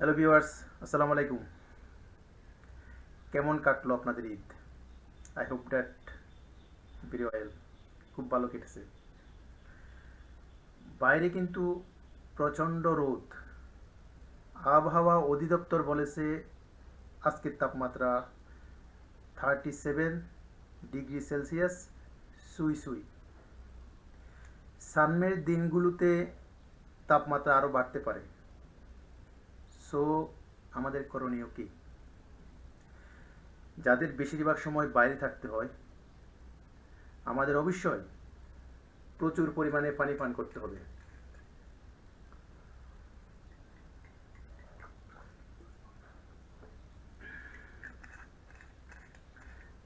Hello viewers, আসসালামু আলাইকুম। কেমন কাটলো আপনাদের Eid? I hope that very খুব ভালো কেটেছে। বাইরে কিন্তু প্রচণ্ড রোদ। আবহাওয়া অধিদপ্তর বলেছে আজকের তাপমাত্রা থার্টি সেভেন ডিগ্রি সেলসিয়াস সুই সুই। সামনের দিনগুলোতে তাপমাত্রা আরও বাড়তে পারে। সো আমাদের করণীয় কি? যাদের বেশিরভাগ সময় বাইরে থাকতে হয়, আমাদের অবশ্যই প্রচুর পরিমাণে পানি পান করতে হবে।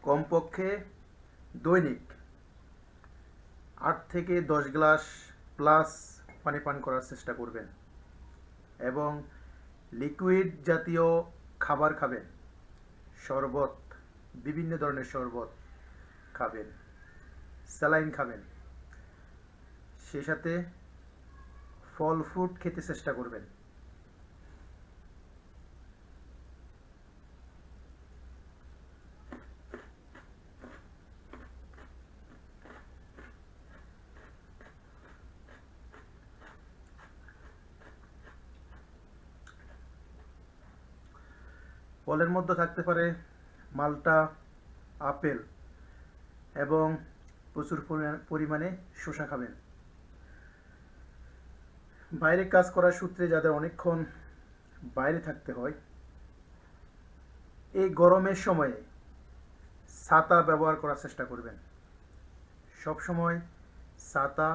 কমপক্ষে দৈনিক আট থেকে দশ গ্লাস প্লাস পানি পান করার চেষ্টা করবেন এবং লিকুইড জাতীয় খাবার খাবেন। শরবত, বিভিন্ন ধরনের শরবত খাবেন। স্যালাইন খাবেন। সে সাথে ফল, ফ্রুট খেতে চেষ্টা করবেন। ফলের মধ্যে থাকতে পারে মালটা, আপেল এবং প্রচুর পরিমাণে শসা খাবেন। বাইরে কাজ করার সূত্রে যাদের অনেকক্ষণ বাইরে থাকতে হয়, এই গরমের সময়ে ছাতা ব্যবহার করার চেষ্টা করবেন। সব সময় ছাতা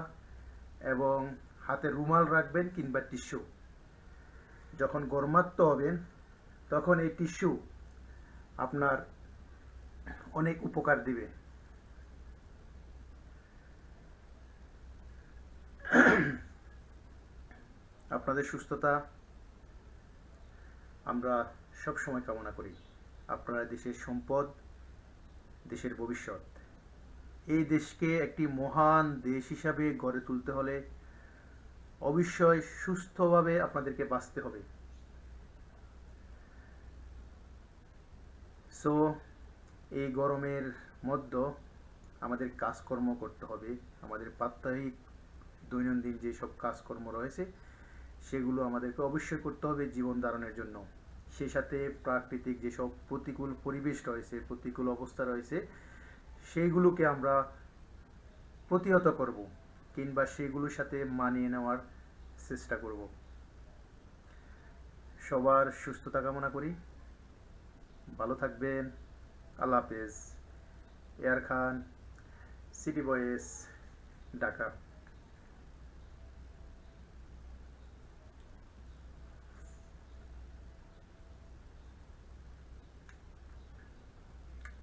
এবং হাতে রুমাল রাখবেন কিংবা টিস্যু। যখন গরমাক্ত হবেন তখন এই টিস্যু আপনার অনেক উপকার দিবে। আপনাদের সুস্থতা আমরা সব সময় কামনা করি। আপনারা দেশের সম্পদ, দেশের ভবিষ্যৎ। এই দেশকে একটি মহান দেশ হিসাবে গড়ে তুলতে হলে অবশ্যই সুস্থভাবে আপনাদেরকে বাঁচতে হবে। সো, এই গরমের মধ্যে আমাদের কাজকর্ম করতে হবে। আমাদের প্রাত্যহিক দৈনন্দিন যেসব কাজকর্ম রয়েছে, সেগুলো আমাদেরকে অবশ্যই করতে হবে জীবন ধারণের জন্য। সে সাথে প্রাকৃতিক যেসব প্রতিকূল পরিবেশ রয়েছে, প্রতিকূল অবস্থা রয়েছে সেইগুলোকে আমরা প্রতিহত করব কিংবা সেগুলোর সাথে মানিয়ে নেওয়ার চেষ্টা করব। সবার সুস্থতা কামনা করি। ভালো থাকবেন। আল্লাহ হাফেজ। Air Khan city boys Dhaka.